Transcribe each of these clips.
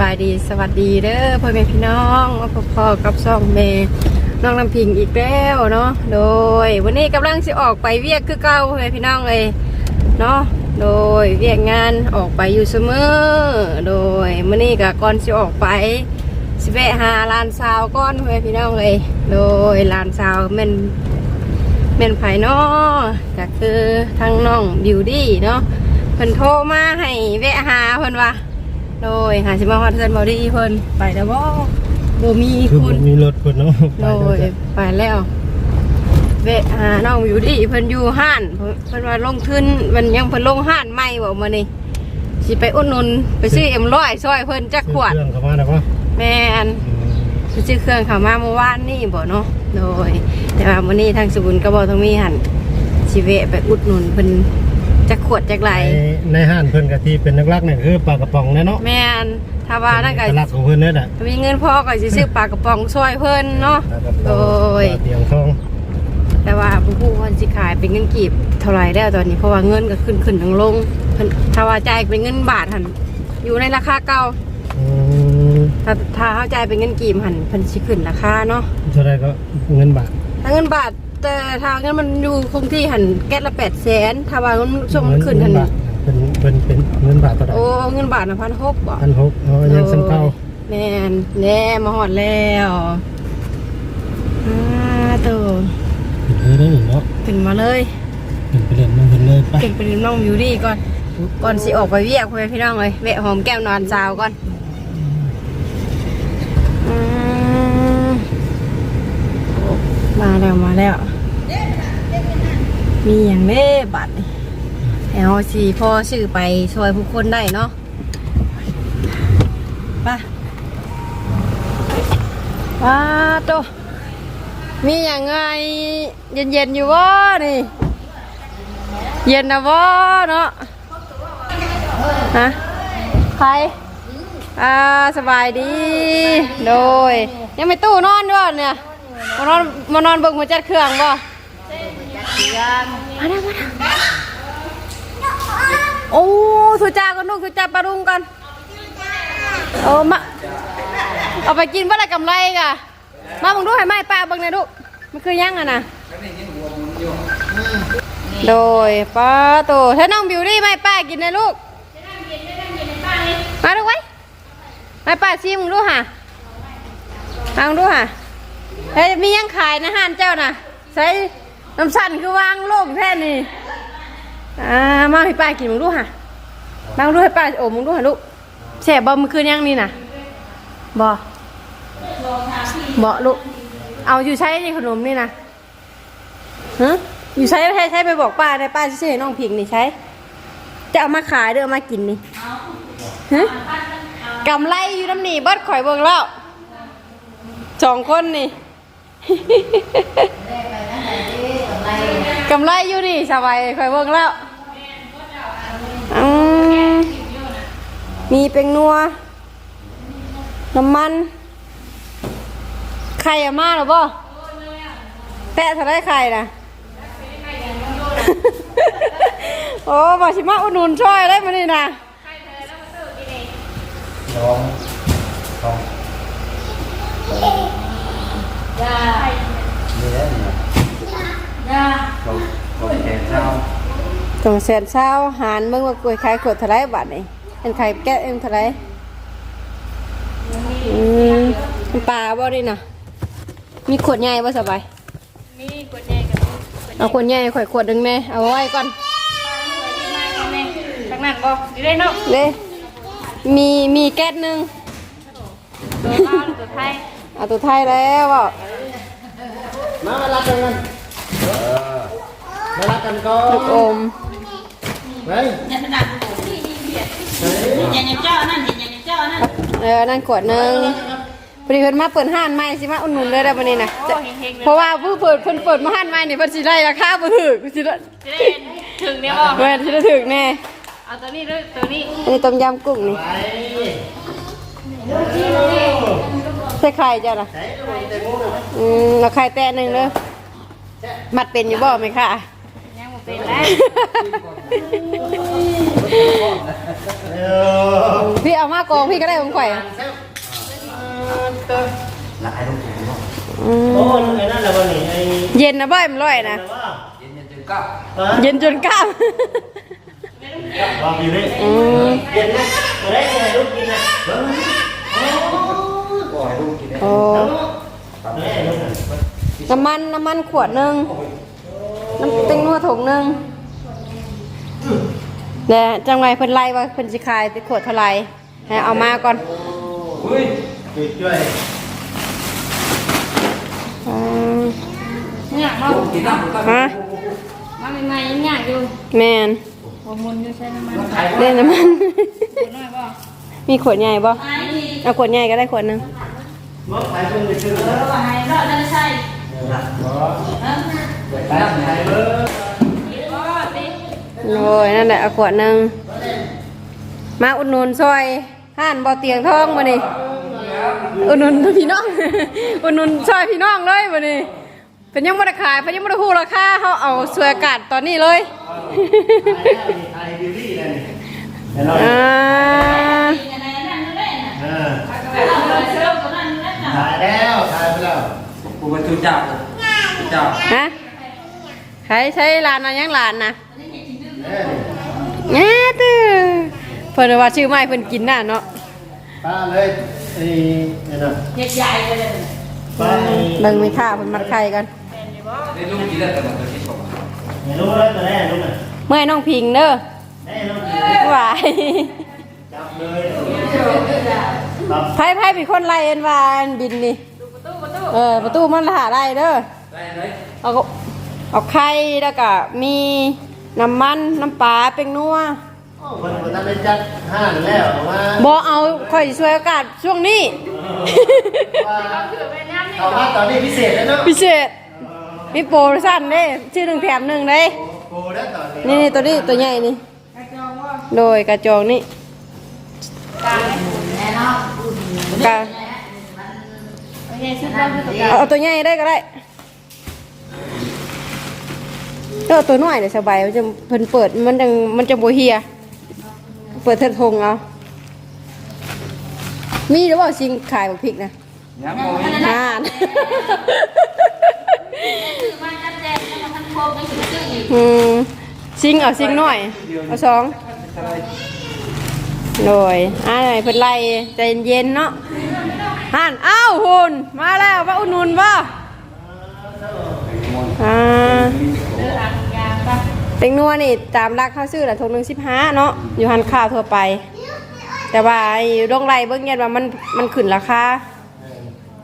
บายดีสวัสดีเด้อพ่อแม่พี่น้องมาพบพ่อกับซ่องเมย์น้องน้ำพิงอีกแล้วเนาะโดย วันนี้กำลังสิออกไปเวียกคือเก่าพ่อแม่พี่น้องเลยเนาะโดยเวียกงานออกไปอยู่เสมอโดยมื้อนี้ก็ก่อนสิออกไปสิแวะหาลานสาวก่อนพ่อแม่พี่น้องเลยโดยลานสาวแม่นเมนไผ่เนาะก็คือทางน้องบิวดี้เนาะเพิ่นโทรมาให้แวะหาเพิ่นว่า โดยหาสิมาฮอดเพิ่นบ่ดีเพิ่นไปแล้วบ่บ่มีคือคุผณมมีรถคนเนาะไปโดแล้วยจ้ะไปแล้วแวะหาน้องบิวดี้เพิ่นอยู่ห้านเพิ่นเพิ่นว่าลงทุนมันยังเพิ่นลงห้านใหม่บ่มื้อนี้สิไปอุดหนุนไปซื้อเอ็มร้อยซอยเพิ่นจักขวดซื้อเครื่องเข้ามาแล้วปะแม่นซื้อเครื่องเขามาเมื่อวานนี่บ่เนาะโดย แต่ว่ามื้อนี้ทางสบุนก็บ่ต้องมีหันสิเวะไปอุดหนุนเพิ่น จักขวดจักไหลในในห้านเพิ่นกะที่เป็นนักลักเนี่ยคือปลากระป๋องเนี่ยเนาะแม่นถ้าว่านั่นก็เอกลักษณ์ของเพิ่นเนี่ยแหละมีเงินพอก็สิซื้อปลากระป๋องซอยเพิ่นเนาะปลากระป๋โดองยปลาเตียงทองแต่ว่าผู้ผู้เพิ่นสิขายเป็นเงินกีบเท่าไหร่แล้วตอนนี้เพราะว่าเงินก็ขึ้นขึ้นลงลงเพิ่นถ้าว่าจ่ายเป็นเงินบาทหันอยู่ในราคาเก่าอืมถ้าถ้าเขาจ่ายเป็นเงินกีบหันเพิ่นสิขึ้นราคาเนาะเท่าไรก็เงินบาทถ้าเงินบาท แต่ทางเงินมันอยู่คงที่หันแก๊สละแปดแสนถ้าว่ามันช่วงมันขึ้นหันเงิบาทเป็นเป็นเป็นเงินบาทเท่าไหร่โอ้เงินบาทนะพันหกบ่พันหกเอายังสำเก่าแม่นแน่มาหอดแล้วอ่าตัวเฮ้ยได้หนิเนาะขึ้นมาเลยเป็นไปเล่นมันเพิ่นเลยไปขึ้นไปดูน้องบิวดี้ก่อนก่อนสิออกไปเวียกเพื่อนพี่น้องเลยแวะหอมแก้มนอนสาวก่อนอืมโอ้ มาแล้วมาแล้ว มีอย่างเล่บัตรแอลสีพ่อชื่อไปช่วยผู้คนได้เนาะไปว้าโตมีอย่างไงเย็นๆอยู่วะนี่ เย็นนะวะเนาะฮะใครอ่าสบายดี โดย ยังไม่ตู้นอนด้วยเนี่ย มานอนมานอนเบิ่งมาจัดเครื่องบ่มาแล้วมาแล้วโอ้สุจากกันลูกสุจาปลารุงกันโอ้มาเอาไปกินว่าอะไรกำไรกะมาบังดูให้ไหมป้าเบังในอยลูกมันคือยังอะนะโดยป้าโตถ้าน้องบิวตี้ไม่ป้ากินนะลูกมาดูไว้ไม่ป้าชิมมึงดูห่ะมามึงดูห่ะ เฮ้ยมียังขายนะห้านเจ้าน่ะ ใส่น้ำสั่นคือวางโล่งแท่นี่อ่ามาให้ป้ากินมึงดูห่ะมามึงดูให้ป้าโอ้มึงดูห่ะลูกแช่บอมคืนยังนี่น่ะบอเบาะลูกเอาอยู่ใช้ในขนมนี่นะฮะอยู่ใช้ใช้ใช้ไปบอกป้าได้ป้าชื่อให้น้องพิงนี่ใช้ จะเอามาขายเด้อเอามากินนี่ฮะกำไรอยู่น้ำหนีบดข่อยเบิ่งแล้วสองคนนี่ กำไรอยู่นี่สบายข่อยเบิ่งแล้วอืมมีเป็นนัว น้ำมันไข่อะมาหรอบ่แปะเท่าไรไข่นะโอ้บอชิมาอุดหนุนช่วยได้มานี่นะสองสอง เขาเขาแก่เช้าสองแสนเช้าหารเบิ่งว่ากล้วยไข่ขวดเท่าไรบาทนี่เป็นไข่แก้เอ็มเท่าไรอืมปลาบ่นี่นะมีขวดใหญ่บ่สบายมีกดใหญ่กับเอาขวดใหญ่ข่อยขวดหนึ่งแน่เอาไว้ก่อนทางนั้นบอกดีได้เนาะเด้มีมีแก๊สหนึ่งตัวลาวหรือตัวไทยเอาตัวไทยแล้วบ่ มามารับกันกันมารับกันก่อลูนกอมไปยันดับยันยันเจ้านั่นยันยันเจ้านั่นเออนั่นขวดหนึ่งพอดีเพิ่นมาเปิดห้านใหม่สิมาอุดหนุนเลยได้อบัดนี้นะจะเพราะว่าผู้เปิดเพิ่นเปิดมาห้านใหม่นี่เพิ่นสิได้ราคาบ่ถูกสิได้จะได้ถึงเนี่ยบอกแม่นสิได้ถูกแน่เอาตัวนี้ด้วยตัวนี้อันนี้ต้มยำกุ้งนี่ ใส่ไข่จ้ะน่ะอืมเอาไข่แตะหนึงเด้อมัดเป็นอยู่บ่ไหมคะยังบ่เป็นแล้วเออพี่เอามากองพี่ก็ได้ของข่อยหลายลูกผมบอกอืมโอ้ยไอ้นั่นแหละวันนี้ไอ้เย็นนะบ่อยมันร่อยนะแต่ว่าเย็นเย็นๆก็ฮะเย็นจนกล้ามวางอยู่นี่อืมเย็นนะมาได้ไงลูกกินนะ โอ้มาได้ลูกน่ะน้ำมันน้ำมันขวดหนึ่งน้ำติ้งนัวถุงหนึ่งเดี๋ยวจังไรเพิ่นไล่ว่าเพิ่นสิขายขวดเท่าไหร่ให้เอามาก่อนอุ้ยช่วยช่วยอืมเนี่ยเนาะกินน้ำก็ฮะมาใหม่ๆยังยากอยู่แมนหัวมุนอยู่ใช่น้ำมันไข่เล่นน้ำมันหัวน้อยบ่มีขวดใหญ่บ่ไอ้นี่เอาขวดใหญ่ก็ได้ขวดหนึ่ง มอบขายเพิ่งไปซื้อเออว่าให้รอดได้ใช่บ่เออไข่น้ำไข่เบอร์บ่ติโอ้ยนั่นแหละเอาขวดหนึ่งมาอุดหนุนซอยห้านบ่อเตียงทองมานี่อุดหนุนพี่น้องอุดหนุนซอยพี่น้องเลยมานี่เป็นยังไม่ได้ขายเป็นยังไม่ได้ฮู้ราคาเขาเอาสวยอากาศตอนนี้เลยไทยบิวตี้นั่นนี่เดี๋ยวเราอ่า กินอะไรนั่นนั่นน่ะ อ่า เอาเลยเชื่อมตัวนั้นนั่นน่ะ ถ่ายแล้วถ่ายไปแล้ว กู เป็นจุดจับจุดจับฮะใช้ใช้ลานนะยังลานนะเอ้ยแง่ตื้อเพิ่นว่าชื่อไม้เพิ่นกินน่ะเนาะป้าเลยไอ้นี่นะเฮ็ดใหญ่ไปเลยป้าไอ้เบิ่งมีค่าเพิ่นมัดไข่กันได้ลูกกินได้แต่มันตัวที่สองไอ้ลูกแล้วตัวแรกลูกน่ะเมื่อยน้องพิงเด้อได้ลูกกินหวายจับเลยครับไพ่ไพ่เป็นคนไล่เอ็นวาอันบินนี่ เออประตูมันหาได้เด้อได้ไหมเอาก็เอาไข่แล้วก็มีน้ำมันน้ำปลาเป็นนัวคนคนนั้นได้จัดห้านแล้วแต่ว่าบอเอาค่อยช่วยอากาศช่วงนี้ว่าเอาว่าตอนนี้พิเศษแล้วเนาะพิเศษมีโปรโมชั่นเด้ชื่อหนึ่งแถมหนึ่งเลยโอ้แล้วตอนนี้นี่นี่ตัวนี้ตัวใหญ่นี่โดยกระจองนี่แน่เนาะกะโอเคชุดเราคือตัวเอาเอาตัวใหญ่ได้ก็ได้ก็เอาตัวน้อยเดี๋ยวสบายมันจะเพิ่นเปิดมันจังมันจะโบเฮีย เปิดเทิดทงเอามีหรือเปล่าซิงขายบักพริกนะยังโมยอ่าคือมันจัดแจงแล้วมันทั้งโคกไม่ถึงชื่ออีกอืมซิงเอาซิงหน่อย เอาสองโดยอ่าเพิ่นไล่ใจเย็นๆเนาะ ห่านอ้าวหุ่นมาแล้วมาอุ่นนุนบ่อ่าเรื่องทางยางป่ะเป็งนัวนี่ตามราคาซื้อละทงหนึ่งสิบห้าเนาะอยู่หันค่าทั่วไป แต่ว่าไอ้โรงไรเบิ่งเงียว่ามันมันขึ้นราคา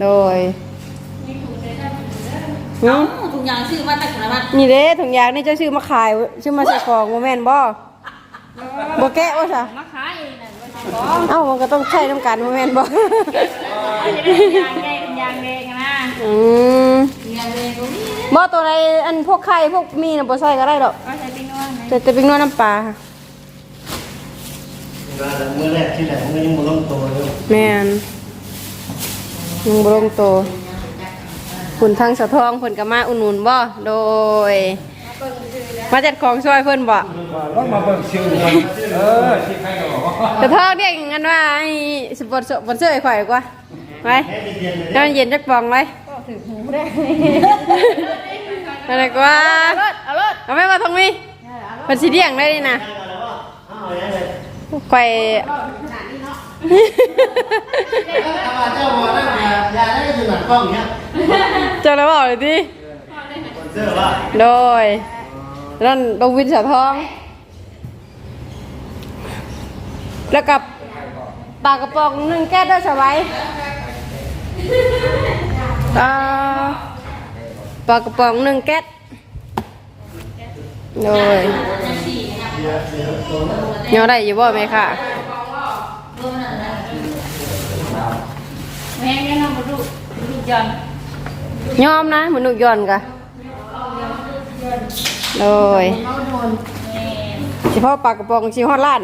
โดยหืเอ้ามทุกอย่างชื่อว่าแต่ละมันนี่เด้ถุงยางนี่เจ้าชื่อมาขายชื่อมาใส่ของโมแมนบ่บ่แกะว่าซะมาขายเองน่ะว่าสิบ่ เอ้ามันก็ต้องใช้น้ำกันโมแมนบ่จะได้เป็นยางแดงเป็นยางแดงอะนะอืมยางแดงตรงนี้บ่ตัวใดอันพวกไข่พวกมีน่ะบ่ใส่ก็ได้ดอกก็ใช้ปิ้งนวดไหมแต่แต่เป็นนัวน้ำปลาค่ะเมื่อแรกที่ไหนผมก็ยังบ่ลงตัวเลยแม่นยังบ่ลงโตผุนทางสะทองเพิ่นก็มาอุ่นหนุนบ่โดย มาจัดของช่วยเพิ่นบ่ต้องมาเบิ่งชื่อเออที่ใครก็บอกว่าสะทองเรียกอย่างนั้นว่าไอ้สปอนเซอร์สปอนเซอร์ให้ข่อยกว่าไปแค่เย็นๆเลยให้มันเย็นจักปองไว้อะไรกว่าเอารถเอาไม่มาทางนี้เพิ่นสิเลี้ยงได้นี่นะเอาอย่างนั้นเลยข่อยถ้าว่าเจ้าบ่ได้ยายาได้ก็คือหนังกล้องเนี้ยเจ้าแล้วบอกเลยดิ เสื้อว่าโดยนั่นดงวินสะทอง แล้วกับปลากระป๋องหนึ่งแก้วได้สบายอ่าปลากระป๋องหนึ่งแก๊สโดยยอได้อยู่บ่ไหมค่ะแม่งเนี่ยน้องมาดูดูจอนยอมนะเหมือนนุกยอนกะ โดยเขาโดนแม่เฉพาะปลากระป๋องชิฮอดล้าน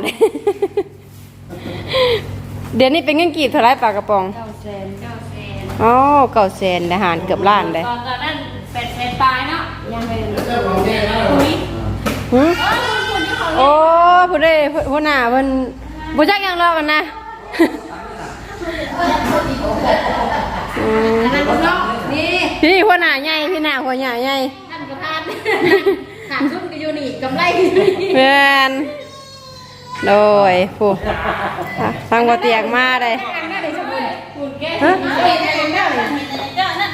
เดี๋ยวนี้เป็นเงินกีบเท่าไรปลากระป๋องเก้าแสนเก้าแสนอ๋อเก่าแสนอาหารเกือบล้านเลยตอนตอนนั้นแปดแสนปลายเนาะยังเป็นเจ้าของเนี่ยนะคุยหึเออคนที่เขาโอ้ผู้ได้ผู้หน้าเพิ่นบ่จักหยังรอกกันนะอืมนี่พี่หัวหน้าใหญ่พี่หน้าหัวหน้าใหญ่ ขาดทุนก็อยู่นี่กำไรแมนโดยผู้ทางบ่เตียงมาเลยคุณแก้ฮะเห็นอะไรเจ้าเห็นอะไรเจ้านั่น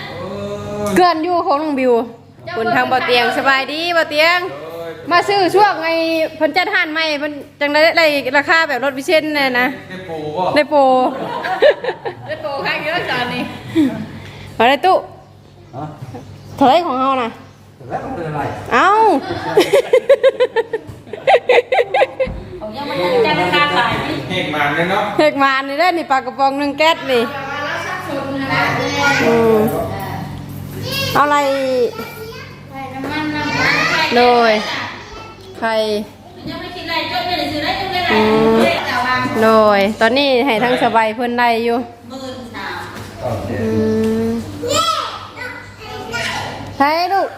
เกินอยู่ของน้องบิวคุณทางบ่เตียงสบายดีบ่เตียง มาซื้อช่วงไอ้เพิ่นจัดห้านใหม่เพิ่นจังได้ได้ราคาแบบรถพิเศษแน่นะ ได้ปูบ่ได้โปรได้โตข้างเยอะจานนี้มาได้ตู้ฮะเท่าไหรของเฮาน่ะ แล้วมันเป็นอะไรเอ้าผมยังไม่ได้จ้างราคาขายนี่เฮกมันเลยเนาะเฮกมานี่ได้อนี่ปลากระป๋องหนึงแก๊สนี่อืมเอาอะไรน้ำมันน้ำมันไข่โดยไข่ ยังไม่คิดอะไรจบเลยซื้อได้จบเลยแต่วางโดย ตอนนี้ให้ทั้งสบายเพิ่นได้อยู่หมื่นสามอืมใช่ลูก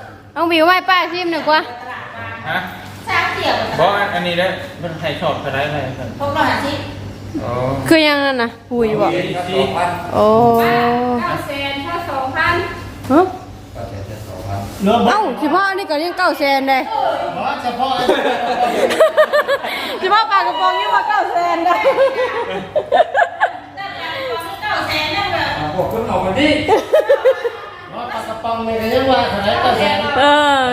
เอาบิวไม้ป้าชิมหนึ่งกว่าฮะสามเดี่ยวเพราะอันนี้ได้มันใครชอบใครได้อะไรกันพวกเราหาที่อ๋อคือยังนั่นนะปุยบอกที่โอ้เก้าเซนเท่าสองพันฮะรวมบ่เอ้าเฉพาะนี่ก็ยังเก้าแสนเลยบ่เฉพาะเฉพาะปลากระป๋องนี่มาเก้าแสนเลยเก้าแสนนั่นแหละพวกคุณออกมาดิบ่ ปลากระป๋องนี่ก็ยังว่าเท่าไหร่ก็แสนเออ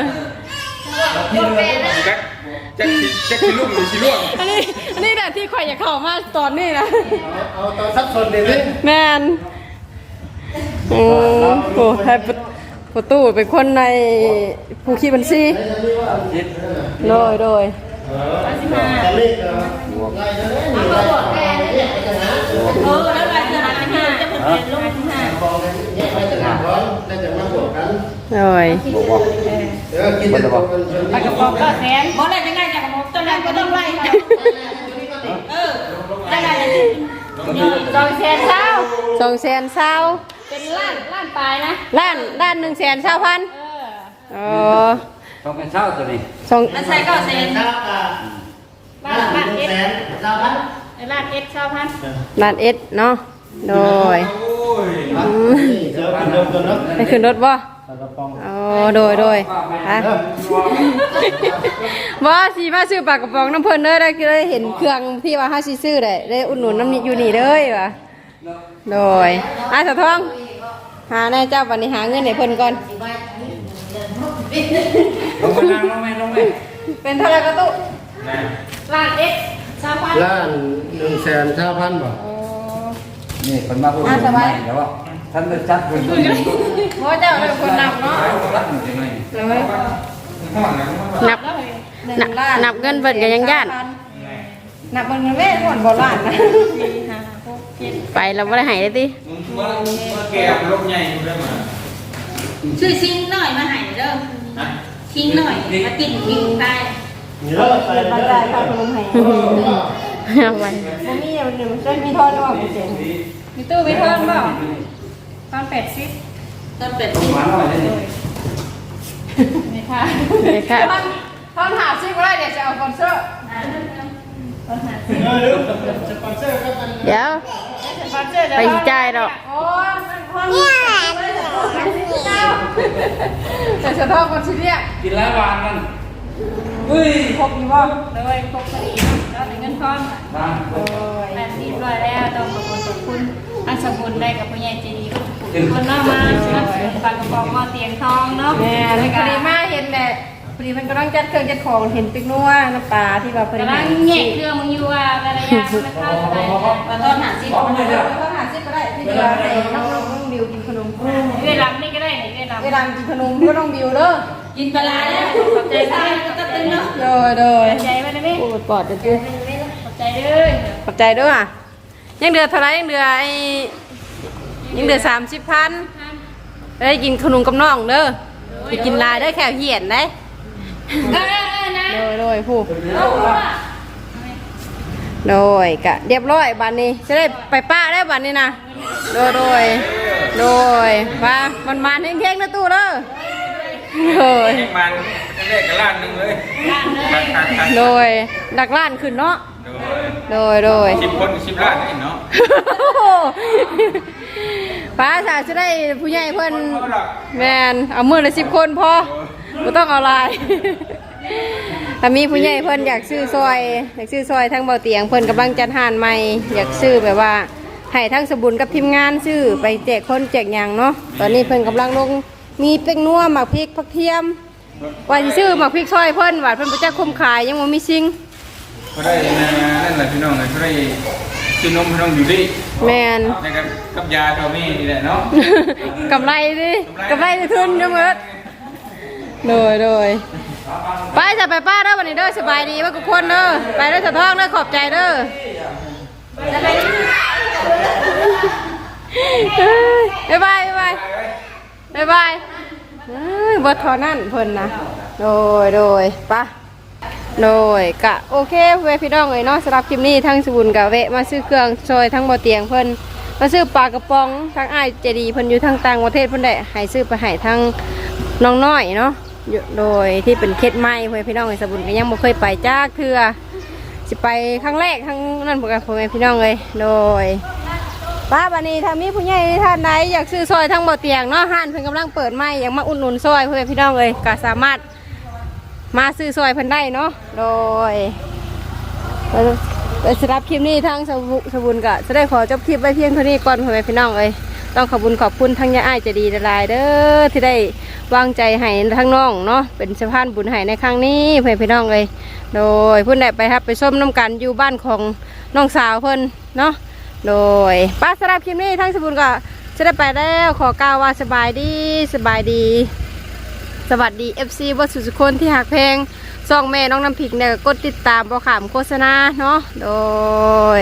ที่เหลือแจ็คแจ็คแจ็คขี้ลูกหรือขี้ล่วงอันนี้อันนี้แหละที่ข่อยอยากเข้ามาตอนนี้นะ เอาตอนสักส่วนนี่เลยแมนโอ้โหให้ประประตูเป็นคนในผู้คีบัญชีโดยโดยตอนนี้ก็ไล่เลยนี่ไล่เออแล้วรายเดือนละห้าจะเป็นลงห้า บอกกันแยกไปต่างหากก่อนแล้วจะมาบวกกันโดยเดี๋ยวกินแต่ตัวมันชนปากกระป๋องเก้าแสนบอกเลยยังไงจากกระป๋องตอนแรกก็ต้องไล่ค่ะเออได้ไงสองแสนเท่าสองแสนเศร้าเป็นล้านล้านปลายนะล้านล้านหนึ่งแสนเศร้าพันเอออ๋อต้องเป็นเช่าตัวนี้สองมันใช้เก้าแสนครับอะล้านล้านหเอ็นึ่งดแสนเก้าพันล้านเอ็ดเก้าพันล้านเอ็ดเนาะ โดยโอ้ยนี่เดี๋ยวกินเดิมกันเนาะไปขึ้นรถบ่ปลากระป๋องอ๋อโดยโดยฮะบ่สิมาซื้อปลากระป๋องน้ำเพิ่นเด้อได้ได้เห็นเครื่องที่ว่าเฮาสิซื้อได้ได้อุดหนุนน้ำนี้อยู่นี่เด้อว่ะโดยอะสะท้อง หาแน่เจ้าวันนี้หาเงินให้เพิ่นก่อนลงไปนั่งลงไปลงไปเป็นเท่าไหร่กระตุนะล้านเอ็ดเก้าพันล้านหนึ่งแสนเก้าพันบ่ นี่คนมาพูดถึงไม่แต่ว่าท่านได้จัดเป็นคนหนึ่งเพราะเจ้าเป็นคนนำเนาะรักหนึ่งยังไงเลยห้องนั้นมันนับนับนับเงินเบิดกันยังย่านนับเงินแม่ก่อนบ่ล้านนะไปเราบ่ได้ให้เลยติมึงเมื่อเมื่อแกลงใหญ่อยู่ได้มาซื้อซิงหน่อยมาให้เด้อฮะซิงหน่อยมากินกินได้นี่เลิกไปเลย ได้ค่าขนมให้เอาไว้บ่มีเดี๋ยวจะมีทอนบ่กูเจ๋งมีตู้มีเพิ่มเปล่าตอนแปดสิบตอนแปดสิบหวานหน่อยนี่ไม่ค่ะเลยค่ะตอนหาซิบ่ได้เดี๋ยวจะเอาคอนเสิร์ตเออเดี๋ยวสปอนเซอร์ก็มันเดี๋ยวคอนเสิร์ตไปจ่ายดอกโอ้ยแต่สะท้อนคนสิเรียกกินแล้วหวานกัน เฮ้ยครบอยู่บ่เลยครบพอดีแล้วเงินทอนตามแปดสิบร้อยแล้วต้องขอบคุณขอบคุณอันสมบูรณ์ได้กับผู้ใหญ่ใจดีทุกคนมากมาปากกระป๋องมาเตียงทองเนาะแม่พอดีมาเห็นแหละพอดีมันกำลังจัดเครื่องจัดของเห็นปิกนัวน้ำปลาที่ว่าเพิ่นกำลังแยกเครื่องมึงอยู่ว่าอะไรอย่างมันเข้าไปมาต้นหาซิบอกไม่ได้เขาหาซิก็ได้ที่เวลาให้น้องน้องบิวกินขนมเวลานี่ก็ได้เวลาเวลากินขนมก็ต้องบิวเด้อ กินปลาแล้วขอบใจใช่ก็ตึงเนาะโดยโดยขอบใจไปเลยไหมพูดปอดเด้อขอบใจเลยขอบใจด้วยอะยังเดือเท่าไรยังเดือไอ้ยังเดือสามสิบพันได้กินขนมกับน้องเด้อไปกินลายได้อแค่เหียนได้เออเออนะโดยโดยผู้เอาว่าโดยกะเรียบร้อยบัดนี้จะได้ไปป้าได้บัดนี้นะโดยโดยโดยมามันมาเท่งๆนะตู้เด้อโด ยเฮกมันเรียกกันล้านหนึ่งเลยล้านเลยโดยดักล้านขึ้นเนาะ โดโดยโดยสิบคนสิบล้านนี่เนาะป้าสาจะได้ผู้ใหญ่เพิ่นแมนเอามือละสิบคนพอไม่ต้องเอาลายถ้ามีผู้ใหญ่เพิ่นอยากซื้อซอย อยากซื้อซอยทั้งเบาเตียงเพิ่นกำลังจัดหานใหม่อยากซื้อแบบว่าให้ทั้งสบุนกับทีมงานซื้อไปแจกคนแจกหยังเนาะตอนนี้เพิ่นกำลังลง มีเป็กนัวหมักพริกผักเทียมว่าสิซื้อหมักพริกซอยเพิ่นว่าเพิ่นบ่จักคุมขายยังบ่มีซิงเขาได้นั่นแหละพี่น้องเลยเขาได้ซื้อนมพี่น้องอยู่ดิแมนในกับกับยาตัวนี้นี่แหละเนาะ กำไรดิกำไรในทุนเด้อเมิดโดยโดยไปจะไปป้าเด้อวันนี้เด้อสบายดีว่าทุกคนเด้อไปเด้อสะท้องเด้อขอบใจเด้อบ๊ายบายบ๊ายบาย บ๊ายบายเอ้ยบททอนั่นเพิ่นนะโดยโดยไปะโดยกะโอเคเวพี่น้องเอ้ยเนาะสำหรับคลิปนี้ทั้งสบุนกะเวะมาซื้อเครื่องซอยทั้งบ่เตียงเพิ่นมาซื้อปลากระป๋องทั้งอ้ายเจดีเพิ่นอยู่ทางต่างประเทศเพิ่นได้ให้ซื้อไปให้ทั้งน้องน้อยเนาะอยู่โดยที่เป็นเคสใหม่เพื่อนพี่น้องไอ้สบุญก็ยังบ่เคยไปจ้าเทื่อสิไปครั้งแรกครั้งนั้นพวกกันพ่อแม่พี่น้องเลยโดย ป้าบันนี้ถ้ามีผู้ใหญ่ท่านใดอยากซื้อซอยทั้งบ่อเตียงเนาะห้านเพิ่นกำลังเปิดใหม่อยากมาอุดหนุนซอยเพื่อนพี่น้องเลยก็สามารถมาซื้อซอยเพิ่นได้เนาะโดยไปสำหรับคลิปนี้ทางสบุสบุญกะจะได้ขอจบคลิปไว้เพียงเท่านี้ก่อนเพื่อแม่พี่น้องเอ้ยต้องขอบคุณขอบคุณทั้งยาอ้ายใจะดีหลายเด้อที่ได้วางใจให้ทั้งน้องเนาะเป็นสะพานบุญให้ในครั้งนี้เพื่อแม่พี่น้องเอ้ยโดยพุ่นได้ไปครับไปส้มน้ำกันอยู่บ้านของน้องสาวเพิ่นเนาะ โดยป้าสำหรับคลิปนี้ทั้งสบุญกะจะได้ไปแล้วขอกล่าวว่าสบายดีสบายดี สวัสดี FC วัดสุสุคนที่หักเพลงซองแม่น้องน้ำผิกเนี่ยก็กดติดตามบอขามโฆษณาเนาะโดย